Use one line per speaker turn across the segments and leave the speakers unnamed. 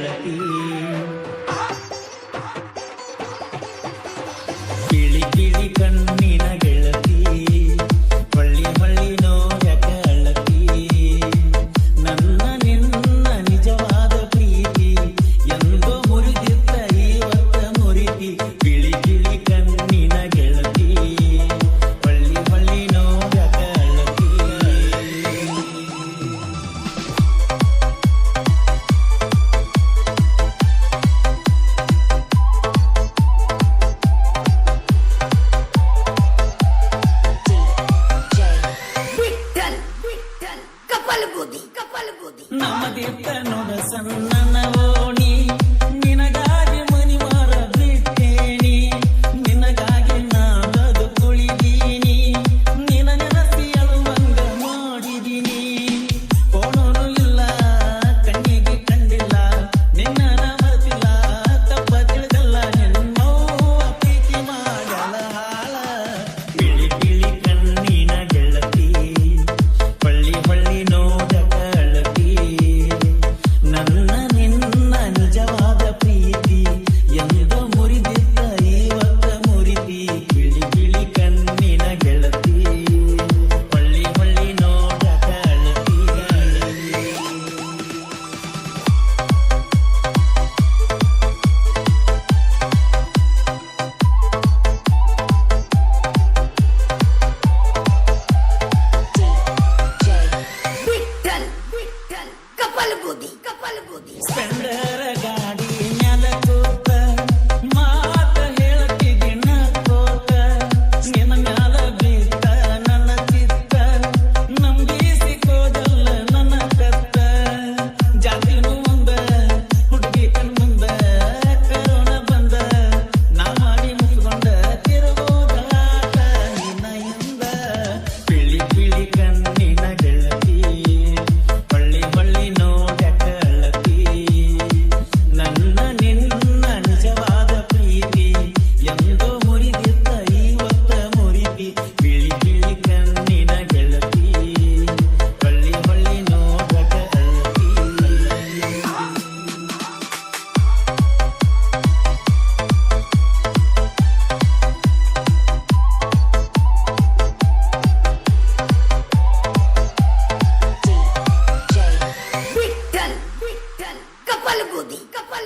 ಗೆಳತಿ ಕಿಳಿ ಕಿಳಿ ಕಣ್ಣಿನ ಗೆಳತಿ.
ಕಪಲ್ ಬೂದಿ
ನಮ್ಮದಿತ್ತ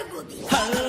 algo.